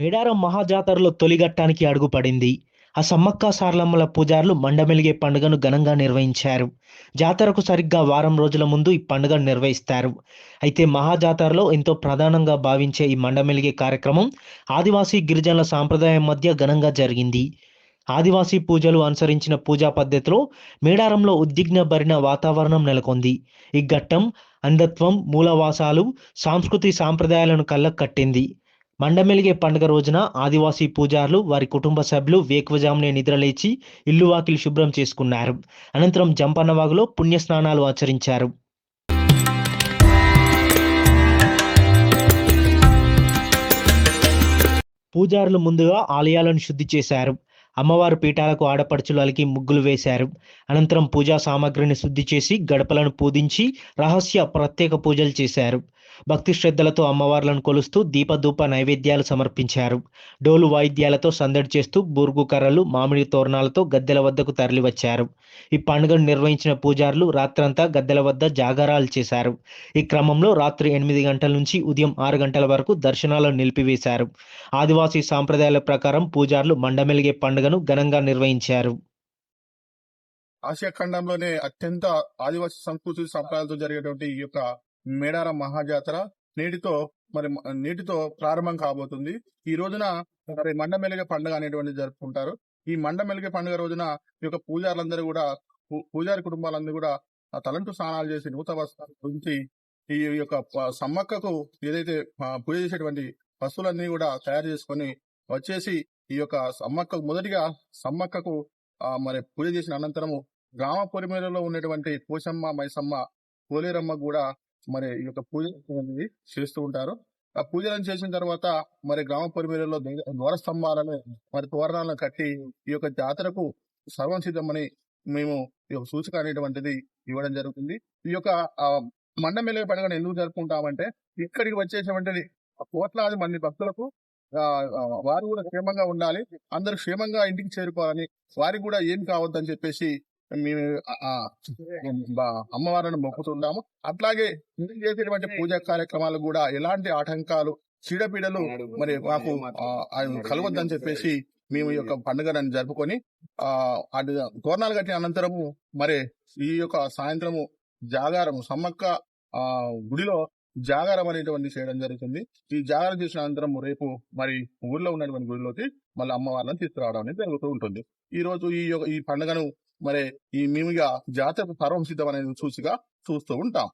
మేడారం మహాజాతరలో తొలిఘట్టానికి అడుగుపడింది. ఆ సమ్మక్క సారలమ్మల పూజారులు మండమెలిగే పండుగను ఘనంగా నిర్వహించారు. జాతరకు సరిగ్గా వారం రోజుల ముందు ఈ పండుగను నిర్వహిస్తారు. అయితే మహాజాతరలో ఎంతో ప్రధానంగా భావించే ఈ మండమెలిగే కార్యక్రమం ఆదివాసీ గిరిజనుల సాంప్రదాయం మధ్య ఘనంగా జరిగింది. ఆదివాసీ పూజలు అనుసరించిన పూజా పద్ధతిలో మేడారంలో ఉద్విగ్న భరిన వాతావరణం నెలకొంది. ఈ ఘట్టం అంధత్వం మూలవాసాలు సాంస్కృతి సాంప్రదాయాలను కళ్ళకు కట్టింది. మండమెలిగే పండుగ రోజున ఆదివాసీ పూజారులు వారి కుటుంబ సభ్యులు వేకువజామునే నిద్రలేచి ఇల్లు వాకిలు శుభ్రం చేసుకున్నారు. అనంతరం జంపన్నవాగులో పుణ్యస్నానాలు ఆచరించారు. పూజారులు ముందుగా ఆలయాలను శుద్ధి చేశారు. అమ్మవారు పీఠాలకు ఆడపడుచులు అలికి ముగ్గులు వేశారు. అనంతరం పూజా సామాగ్రిని శుద్ధి చేసి గడపలను పూజించి రహస్య ప్రత్యేక పూజలు చేశారు. భక్తి శ్రద్ధలతో అమ్మవార్లను కొలుస్తూ దీపధూప నైవేద్యాలు సమర్పించారు. డోలు వాయిద్యాలతో సందడి చేస్తూ బూర్గు కర్రలు మామిడి తోరణాలతో గద్దెల వద్దకు తరలివచ్చారు. ఈ పండుగను నిర్వహించిన పూజారులు రాత్రంతా గద్దెల వద్ద జాగారాలు చేశారు. ఈ క్రమంలో రాత్రి ఎనిమిది గంటల నుంచి ఉదయం ఆరు గంటల వరకు దర్శనాలను నిలిపివేశారు. ఆదివాసీ సాంప్రదాయాల ప్రకారం పూజారులు మండమెలిగే పండుగను ఘనంగా నిర్వహించారు. ఆసియా ఖండంలోనే అత్యంత ఆదివాసీ సంస్కృతి సంప్రదాయాలతో జరిగేటువంటి ఈ యొక్క మేడారం మహాజాతర నేటితో మరి మ- నేటితో ప్రారంభం కాబోతుంది. ఈ రోజున మరి మండమెలిగ పండుగ అనేటువంటిది జరుపుకుంటారు. ఈ మండమెలిగ పండుగ రోజున ఈ యొక్క పూజారులందరూ కూడా పూ- పూజారి కుటుంబాలందరూ కూడా తలంటు స్నానాలు చేసి నూత వస్త్రాలు గురించి ఈ యొక్క సమ్మక్కకు ఏదైతే పూజ చేసేటువంటి వస్తువులన్నీ కూడా తయారు చేసుకొని వచ్చేసి ఈ యొక్క సమ్మక్క మొదటిగా సమ్మక్కకు మరి పూజ చేసిన అనంతరము గ్రామ పొరిమేరలో ఉన్నటువంటి పోషమ్మ మైసమ్మ కోలేరమ్మ కూడా మరి ఈ యొక్క పూజ అనేది చేస్తూ ఉంటారు. ఆ పూజలను చేసిన తర్వాత మరి గ్రామ పొరిమేరలో ద్వార స్తంభాలను మరి తోరణాలను కట్టి ఈ యొక్క జాతరకు సర్వం సిద్ధమని మేము ఈ యొక్క సూచిక అనేటువంటిది ఇవ్వడం జరుగుతుంది. ఈ యొక్క ఆ, పండుగను ఎందుకు జరుపుకుంటామంటే ఇక్కడికి వచ్చేటువంటిది కోట్లాది మంది భక్తులకు వారు కూడా క్షేమంగా ఉండాలి. అందరూ క్షేమంగా ఇంటికి చేరుకోవాలని వారికి కూడా ఏం కావద్దని చెప్పేసి మేము అమ్మవారిని మొక్కుతున్నాము అట్లాగే చేసేటువంటి పూజా కార్యక్రమాలు కూడా ఎలాంటి ఆటంకాలు చీడపీడలు మరి మాకు కలవద్దని చెప్పేసి మేము ఈ యొక్క పండుగను జరుపుకొని ఆ అటు తోరణాలు కట్టిన అనంతరము మరి ఈ యొక్క సాయంత్రము జాగారము సమ్మక్క ఆ గుడిలో జాగారం అనేటువంటి చేయడం జరుగుతుంది. ఈ జాగారం చేసిన అనంతరం రేపు మరి ఊర్లో ఉన్నటువంటి గుడిలోకి మళ్ళీ అమ్మవారిని తీసుకురావడం అనేది జరుగుతూ ఉంటుంది. ఈ రోజు ఈ యొక్క- ఈ పండుగను మరి ఈ మేముగా జాతర సర్వం సిద్ధం అనేది చూసిగా చూస్తూ ఉంటాం.